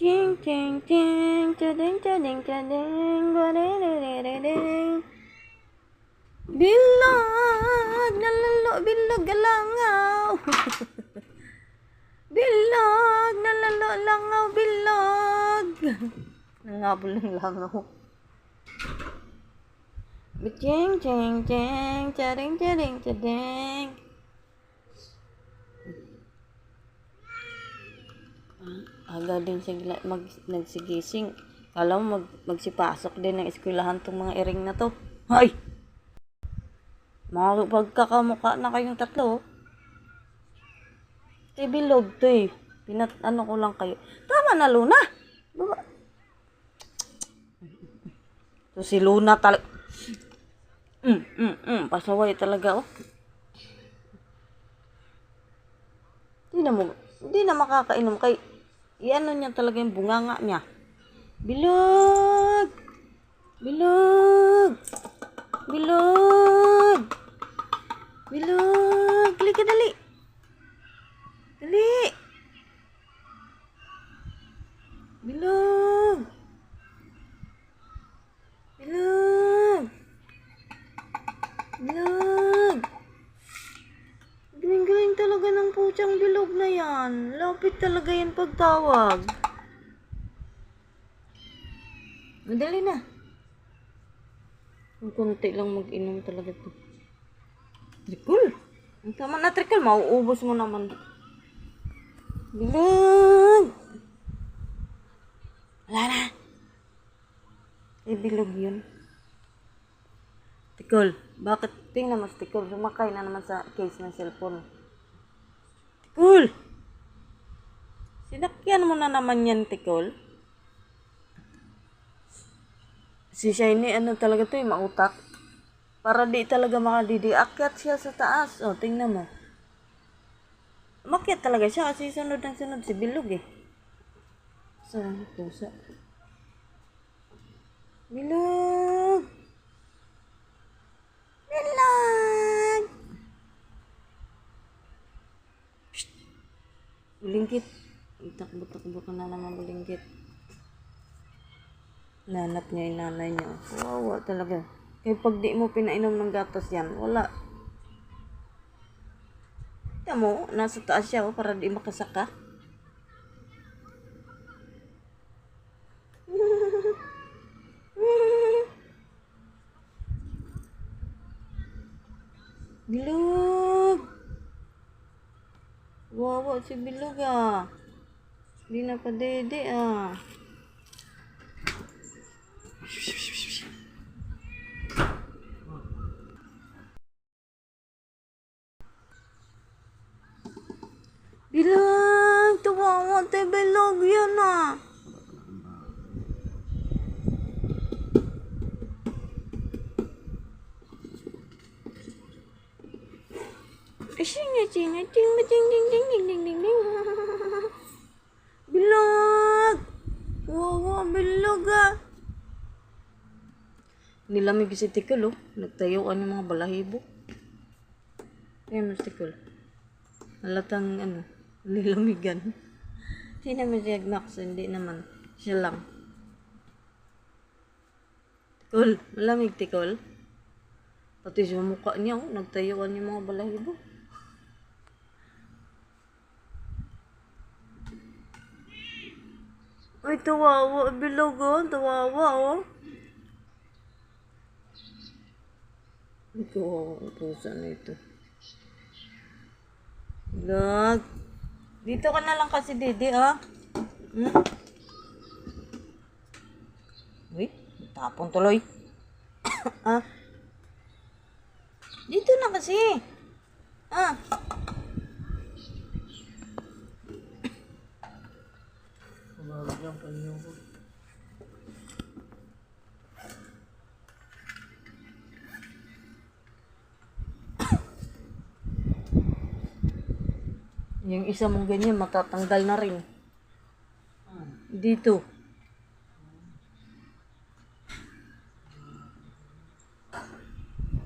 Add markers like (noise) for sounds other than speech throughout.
Ting ting ting, ting ting ting, Bilog, nalalo, bilog langaw. (laughs) bilog, nalalo langaw, bilog. (laughs) Nangabol ng langaw. Ting ting ting, ting ting ting. Aga din siya mag, nagsigising. Kala mo mag, magsipasok din ng eskwelahan tong mga iring na to. Hay! Mga pagkakamukha na kayong tatlo. oh. Te bilog to eh. Pinat ano ko lang kayo. Tama na Luna. Baba. So si Luna talaga. Mm, mm, mm. Pasaway talaga oh. Hindi na mo, hindi na makakainom kay iano niya talaga yung bunganga niya. Bilog! Bilog! Bilog! Bilog! Dali ka dali! Dali! Bilog! Yan. Lapit talaga yan pagtawag. Madali na. Ang konti lang mag-inom talaga to. Trikul! Ang tama na trikul, mauubos mo naman. Bilog! Wala na. Eh, bilog yun. Tikol, bakit tingnan mo Tikol? Sumakay na naman sa case ng cellphone. Tikol! Sinakyan mo na naman yan, Tikol. Si Shiny, ano talaga to, yung mautak. Para di talaga makadidi. Akyat siya sa taas. O, tingnan mo. Makyat talaga siya kasi sunod ng sunod si Bilog eh. Saan ito? Sa... Bilog! Bilog! Psst! Bulingkit. Itakbo-takbo ka na naman bulingkit. Nanap niya yung nanay niya. Wawa talaga. Kaya pag di mo pinainom ng gatas yan, wala. Kita mo, nasa taas siya oh, para di makasaka. (laughs) Bilog! Wawa si Bilog ah. Hindi na pa dede ah. Bilog! Tuwawa tayo Bilog yan ah. Singa, singa, ting, ting, ting, ting, ting, ting, ting, ting. Bilog! Wawa, bilog ah. Nilamig si Tikul oh. Nagtayuan yung mga balahibo. Ayan mas Tikul. Halatang ano, (laughs) nilamigan. Hindi naman si Agnax, hindi naman. Siya lang. Tikul, malamig Tikul. Pati sa mukha niya, oh, nagtayuan yung mga balahibo. Ay, tawawa. Bilog, oh. Tawawa, oh. Ay, kawawa ang pusa na ito. Bilog. Dito ka na lang kasi, Dede, oh. Hmm? Uy, tapon tuloy. (coughs) ah. Dito na kasi. Ah. Yung isa mong ganyan, matatanggal na rin. Dito.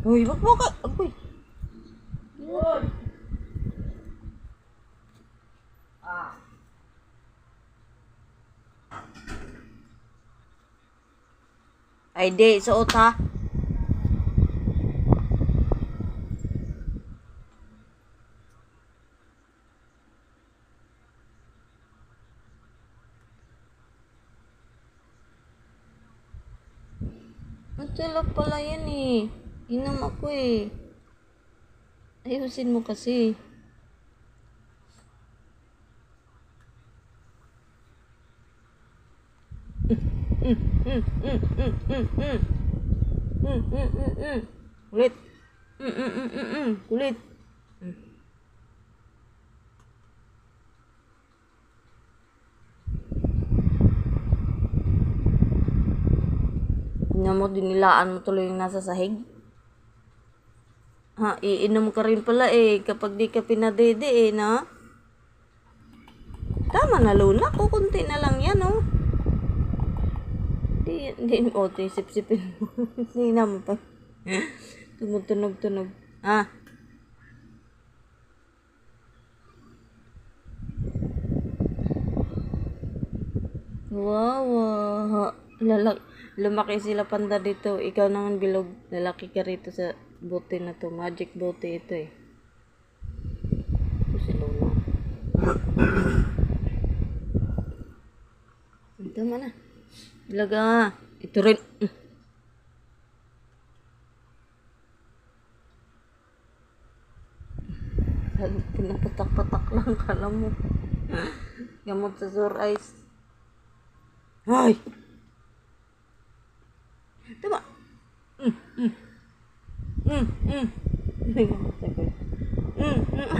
Uy, wag mo ka. Agoy. Ay, di. Suot ha. Matala pala yan eh. Inom ako eh. Ayusin mo kasi. Mm, mm, mm, mm. Kulit. Mm, mm, mm, mm, mm. Kulit. Mm. Tingnan mo, dinilaan mo tuloy yung nasa sahig. Ha, iinom ka rin pala eh, kapag di ka pinadede eh, na? Tama na, Luna. Kukunti na lang yan, oh. Di, di, o, oh, sip-sipin mo. (laughs) Hindi naman pa. Tumutunog-tunog. Ah. Wow, wow. Lalak lumaki sila panda dito. Ikaw naman bilog. Lalaki ka rito sa bote na to. Magic bote ito eh. Ito si Lola. Tama na. Talaga. Ito rin. Pinapatak-patak lang. Kala mo. Gamot sa sore eyes. Ay! Tama. Mm, mm. Mm, mm. Mm, mm.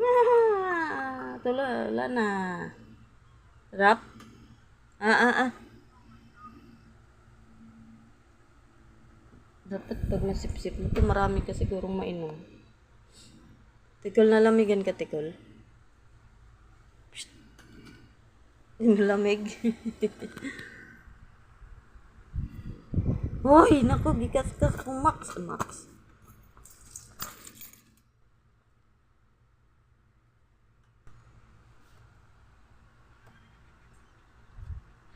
Ah, wala na. Rap? Ah, ah, ah. Dapat pag nasip-sip mo to, marami ka sigurong mainom. Tikol na lamigan ka, tikol. Psst. Yung lamig. (laughs) Hoy, naku, gikas ka Max. Max.